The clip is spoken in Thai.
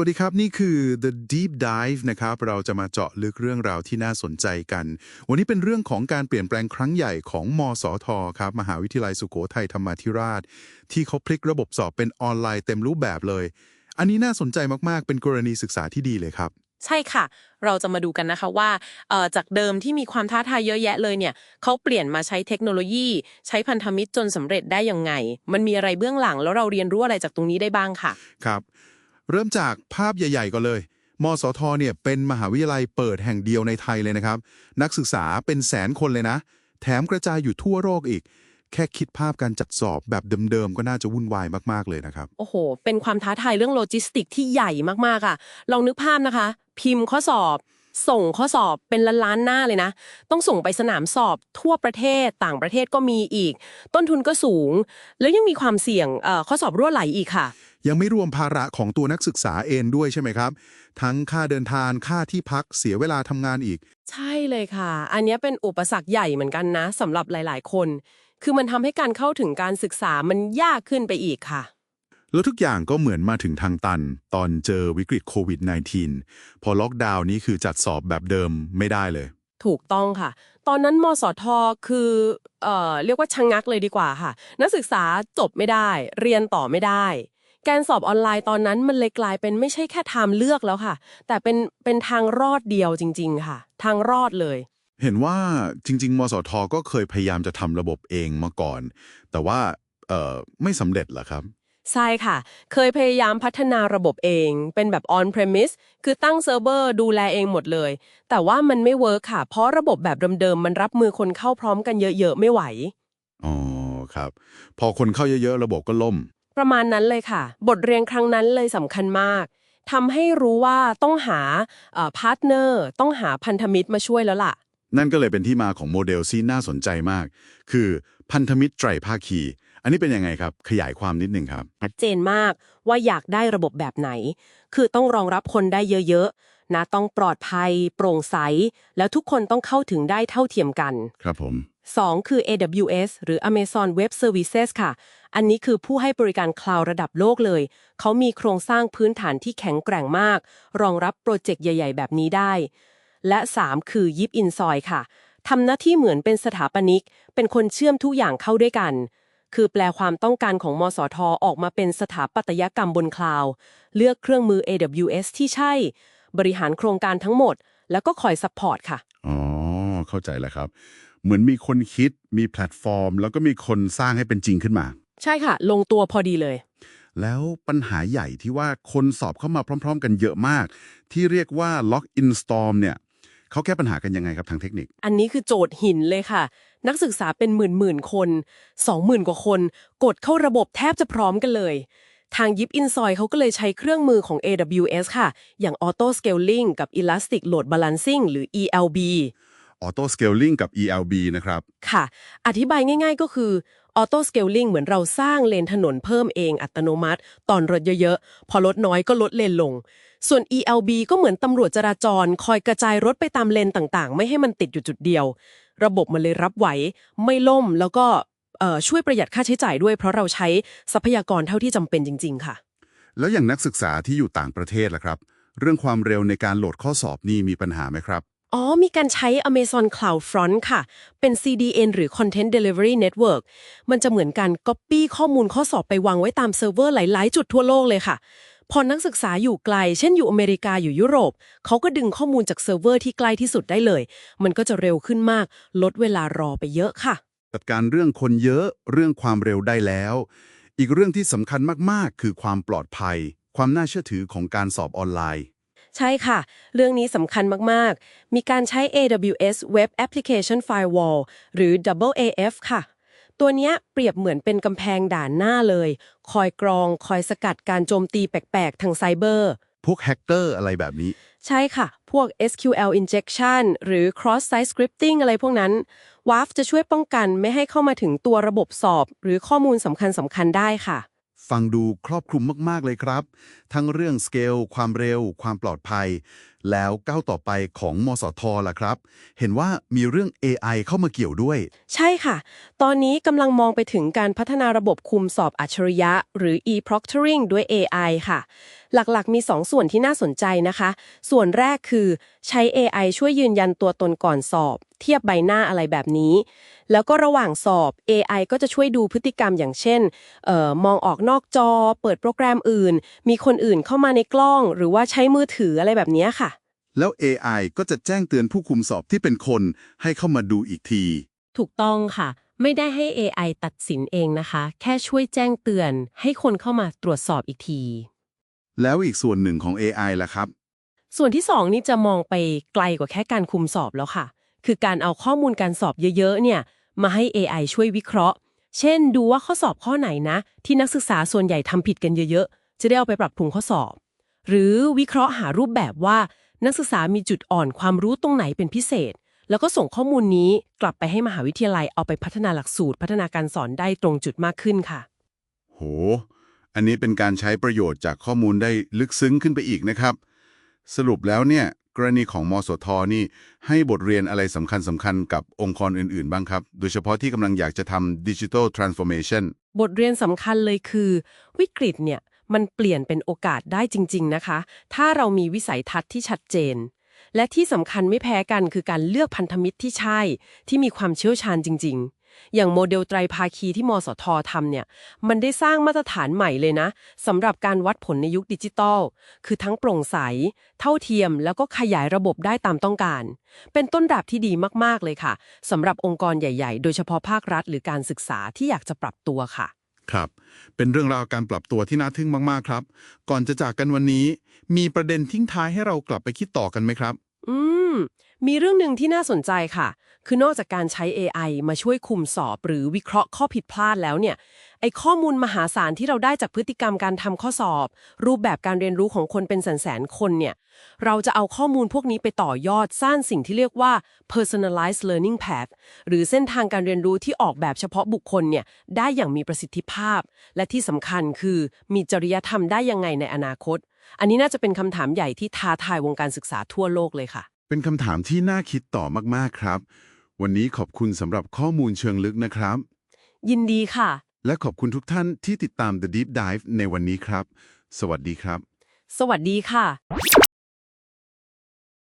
วัสดีครับ นี่คือ The Deep Dive นะครับ เราจะมาเจาะลึกเรื่องราวที่น่าสนใจกัน วันนี้เป็นเรื่องของการเปลี่ยนแปลงครั้งใหญ่ของมสทครับ มหาวิทยาลัยสุโขทัยธรรมาธิราช ที่เขาพลิกระบบสอบเป็นออนไลน์เต็มรูปแบบเลย อันนี้น่าสนใจมาก ๆ เป็นกรณีศึกษาที่ดีเลยครับ ใช่ค่ะ เราจะมาดูกันนะคะว่าเอ่อจากเดิมที่มีความท้าทายเยอะแยะเลยเนี่ยเขาเปลี่ยนมาใช้เทคโนโลยี ใช้พันธมิตรจนสำเร็จได้ยังไง มันมีอะไรเบื้องหลังแล้วเราเรียนรู้อะไรจากตรงนี้ได้บ้างค่ะ ครับ เริ่มจากภาพใหญ่ ๆก่อนเลย มสทเนี่ยเป็นมหาวิทยาลัยเปิดแห่งเดียวในไทยเลยนะครับ นักศึกษาเป็นแสนคนเลยนะ แถมกระจายอยู่ทั่วโลกอีก แค่คิดภาพการจัดสอบแบบเดิมๆ ก็น่าจะวุ่นวายมากๆเลยนะครับ โอ้โห เป็นความท้าทายเรื่องโลจิสติกที่ใหญ่มากๆอะ ลองนึกภาพนะคะ พิมพ์ข้อสอบ ส่งข้อสอบเป็นล้านๆหน้าเลยนะ ต้องส่งไปสนามสอบทั่วประเทศต่างประเทศก็มีอีก ต้นทุนก็สูง แล้วยังมีความเสี่ยงเอ่อข้อสอบรั่วไหลอีกค่ะ ยังไม่รวมภาระของตัวนักศึกษาเองด้วยใช่ไหมครับ ทั้งค่าเดินทางค่าที่พักเสียเวลาทำงานอีก ใช่เลยค่ะ อันเนี้ยเป็นอุปสรรคใหญ่เหมือนกันนะสำหรับหลาย ๆ คน คือมันทำให้การเข้าถึงการศึกษามันยากขึ้นไปอีกค่ะ แล้วทุกอย่างก็เหมือนมาถึงทางตัน ตอนเจอวิกฤตโควิด -19 พอล็อกดาวน์นี้คือจัดสอบแบบเดิมไม่ได้เลย ถูกต้องค่ะ ตอนนั้นมสทคือเอ่อเรียกว่าชะงงักเลยดีกว่าค่ะ นักศึกษาจบไม่ได้ เรียนต่อไม่ได้ การสอบออนไลน์ตอนนั้นมันเลยกลายเป็นไม่ใช่แค่ทางเลือกแล้วค่ะ แต่เป็นเป็นทางรอดเดียวจริง ๆ ค่ะ ทางรอดเลย เห็นว่าจริง ๆ มสทก็เคยพยายามจะทำระบบเองมาก่อน แต่ว่าเอ่อไม่สำเร็จเหรอครับใช่ค่ะ เคยพยายามพัฒนาระบบเอง เป็นแบบ on premise คือตั้งเซิร์ฟเวอร์ดูแลเองหมดเลย แต่ว่ามันไม่เวิร์คค่ะ เพราะระบบแบบเดิมๆ มันรับมือคนเข้าพร้อมกันเยอะๆ ไม่ไหว อ๋อ ครับ พอคนเข้าเยอะๆ ระบบก็ล่ม ประมาณนั้นเลยค่ะ บทเรียนครั้งนั้นเลยสำคัญมากทำให้รู้ว่าต้องหาพาร์ทเนอร์ต้องหาพันธมิตรมาช่วยแล้วล่ะ นั่นก็เลยเป็นที่มาของโมเดลที่น่าสนใจมาก คือพันธมิตรไตรภาคี อันนี้เป็นยังไงครับ ขยายความนิดหนึ่งครับชัดเจนมากว่าอยากได้ระบบแบบไหน คือต้องรองรับคนได้เยอะๆนะต้องปลอดภัย โปร่งใส แล้วทุกคนต้องเข้าถึงได้เท่าเทียมกัน ครับผม 2 คือ AWS หรือ Amazon Web Services ค่ะ อันนี้คือผู้ให้บริการคลาวด์ระดับโลกเลย เขามีโครงสร้างพื้นฐานที่แข็งแกร่งมาก รองรับโปรเจกต์ใหญ่ ๆ แบบนี้ได้ และ 3 คือ Yip Insoy ค่ะ ทำหน้าที่เหมือนเป็นสถาปนิก เป็นคนเชื่อมทุกอย่างเข้าด้วยกัน คือแปลความต้องการของมสทออกมาเป็นสถาปัตยกรรมบนคลาวด์ เลือกเครื่องมือ AWS ที่ใช่ บริหารโครงการทั้งหมด แล้วก็คอยซัพพอร์ตค่ะ อ๋อ เข้าใจแล้วครับ เหมือนมีคนคิด มีแพลตฟอร์ม แล้วก็มีคนสร้างให้เป็นจริงขึ้นมา ใช่ค่ะ ลงตัวพอดีเลย แล้วปัญหาใหญ่ที่ว่าคนสอบเข้ามาพร้อม ๆ กันเยอะมาก ที่เรียกว่า Lock in Storm เนี่ยเขาแก้ปัญหากันยังไงครับทางเทคนิค อันนี้คือโจทย์หินเลยค่ะ นักศึกษาเป็นหมื่นหมื่นๆคนสองหมื่นกว่าคน กดเข้าระบบแทบจะพร้อมกันเลย ทางยิปอินซอยเขาก็เลยใช้เครื่องมือของ AWS ค่ะ อย่าง Auto Scaling กับ Elastic Load Balancing หรือ ELB Auto Scaling กับ ELB นะครับ ค่ะ อธิบายง่ายๆก็คือ Auto Scaling เหมือนเราสร้างเลนถนนเพิ่มเองอัตโนมัติ ตอนรถเยอะๆ พอรถน้อยก็ลดเลนลง ส่วน ELB ก็เหมือนตำรวจจราจร คอยกระจายรถไปตามเลนต่างๆ ไม่ให้มันติดอยู่จุดเดียว ระบบมันเลยรับไหว ไม่ล่มแล้วก็เอ่อช่วยประหยัดค่าใช้จ่ายด้วย เพราะเราใช้ทรัพยากรเท่าที่จำเป็นจริง ๆ ค่ะ แล้วอย่างนักศึกษาที่อยู่ต่างประเทศล่ะครับ เรื่องความเร็วในการโหลดข้อสอบนี่มีปัญหาไหมครับ อ๋อ มีการใช้ Amazon CloudFront ค่ะ เป็น CDN หรือ Content Delivery Network มันจะเหมือนการ Copy ข้อมูลข้อสอบไปวางไว้ตามเซิร์ฟเวอร์หลาย ๆ จุดทั่วโลกเลยค่ะ พอนักศึกษาอยู่ไกล เช่นอยู่อเมริกาอยู่ยุโรป เขาก็ดึงข้อมูลจากเซิร์ฟเวอร์ที่ใกล้ที่สุดได้เลย มันก็จะเร็วขึ้นมาก ลดเวลารอไปเยอะค่ะ จัดการเรื่องคนเยอะ เรื่องความเร็วได้แล้ว อีกเรื่องที่สำคัญมาก ๆ คือความปลอดภัย ความน่าเชื่อถือของการสอบออนไลน์ ใช่ค่ะ เรื่องนี้สำคัญมาก ๆ มีการใช้ AWS Web Application Firewall หรือ AAF ค่ะ ตัวเนี้ยเปรียบเหมือนเป็นกำแพงด่านหน้าเลย คอยกรอง คอยสกัดการโจมตีแปลก ๆ ทางไซเบอร์ พวกแฮกเกอร์อะไรแบบนี้ ใช่ค่ะ พวก SQL injection หรือ cross site scripting อะไรพวกนั้น WAF จะช่วยป้องกันไม่ให้เข้ามาถึงตัวระบบสอบ หรือข้อมูลสำคัญสำคัญๆได้ค่ะ ฟังดูครอบคลุมมาก ๆ เลยครับ ทั้งเรื่องสเกล ความเร็ว ความปลอดภัย แล้วก้าวต่อไปของมสทล่ะครับ เห็นว่ามีเรื่อง AI เข้ามาเกี่ยวด้วย ใช่ค่ะ ตอนนี้กำลังมองไปถึงการพัฒนาระบบคุมสอบอัจฉริยะ หรือ e-proctoring ด้วย AI ค่ะ หลักๆ มี 2 ส่วนที่น่าสนใจนะคะ ส่วนแรกคือใช้ AI ช่วยยืนยันตัวตนก่อนสอบ เทียบใบหน้าอะไรแบบนี้ แล้วก็ระหว่างสอบ AI ก็จะช่วยดูพฤติกรรมอย่างเช่นออมองออกนอกจอ เปิดโปรแกรมอื่น มีคนอื่นเข้ามาในกล้อง หรือว่าใช้มือถืออะไรแบบนี้ค่ะ แล้ว AI ก็จะแจ้งเตือนผู้คุมสอบที่เป็นคน ให้เข้ามาดูอีกที ถูกต้องค่ะ ไม่ได้ให้ AI ตัดสินเองนะคะ แค่ช่วยแจ้งเตือน ให้คนเข้ามาตรวจสอบอีกที แล้วอีกส่วนหนึ่งของ AI ล่ะครับ ส่วนที่ 2 นี่จะมองไปไกลกว่าแค่การคุมสอบแล้วค่ะ คือการเอาข้อมูลการสอบเยอะๆ เนี่ย มาให้ AI ช่วยวิเคราะห์ เช่น ดูว่าข้อสอบข้อไหนนะ ที่นักศึกษาส่วนใหญ่ทำผิดกันเยอะๆ จะได้เอาไปปรับปรุงข้อสอบ หรือวิเคราะห์หารูปแบบว่า นักศึกษามีจุดอ่อนความรู้ตรงไหนเป็นพิเศษ แล้วก็ส่งข้อมูลนี้กลับไปให้มหาวิทยาลัยเอาไปพัฒนาหลักสูตร พัฒนาการสอนได้ตรงจุดมากขึ้นค่ะ โห อันนี้เป็นการใช้ประโยชน์จากข้อมูลได้ลึกซึ้งขึ้นไปอีกนะครับ สรุปแล้วเนี่ยกรณีของมสทนี่ให้บทเรียนอะไรสำคัญสำคัญกับองค์กรอื่น ๆ บ้างครับ โดยเฉพาะที่กำลังอยากจะทำดิจิทัลทรานส์ฟอร์เมชันบทเรียนสำคัญเลยคือ วิกฤตเนี่ย มันเปลี่ยนเป็นโอกาสได้จริง ๆ นะคะ ถ้าเรามีวิสัยทัศน์ที่ชัดเจน และที่สำคัญไม่แพ้กันคือการเลือกพันธมิตรที่ใช่ ที่มีความเชี่ยวชาญจริง ๆอย่างโมเดลไตรภาคีที่มสททำเนี่ย มันได้สร้างมาตรฐานใหม่เลยนะสำหรับการวัดผลในยุคดิจิตอลคือทั้งโปร่งใส เท่าเทียม แล้วก็ขยายระบบได้ตามต้องการ เป็นต้นแบบที่ดีมาก ๆ เลยค่ะสำหรับองค์กรใหญ่ ๆ โดยเฉพาะภาครัฐ หรือการศึกษาที่อยากจะปรับตัวค่ะ ครับ เป็นเรื่องราวการปรับตัวที่น่าทึ่งมาก ๆ ครับ ก่อนจะจากกันวันนี้ มีประเด็นทิ้งท้ายให้เรากลับไปคิดต่อกันไหมครับ อืม มีเรื่องหนึ่งที่น่าสนใจค่ะ คือนอกจากการใช้ AI มาช่วยคุมสอบหรือวิเคราะห์ข้อผิดพลาดแล้วเนี่ย ไอ้ข้อมูลมหาศาลที่เราได้จากพฤติกรรมการทำข้อสอบ รูปแบบการเรียนรู้ของคนเป็นแสนๆคนเนี่ย เราจะเอาข้อมูลพวกนี้ไปต่อยอดสร้างสิ่งที่เรียกว่า personalized learning path หรือเส้นทางการเรียนรู้ที่ออกแบบเฉพาะบุคคลเนี่ยได้อย่างมีประสิทธิภาพ และที่สำคัญคือมีจริยธรรมได้ยังไงในอนาคต อันนี้น่าจะเป็นคำถามใหญ่ที่ท้าทายวงการศึกษาทั่วโลกเลยค่ะ เป็นคำถามที่น่าคิดต่อมากๆครับ วันนี้ขอบคุณสำหรับข้อมูลเชิงลึกนะครับ ยินดีค่ะ และขอบคุณทุกท่านที่ติดตาม The Deep Dive ในวันนี้ครับ สวัสดีครับ สวัสดีค่ะ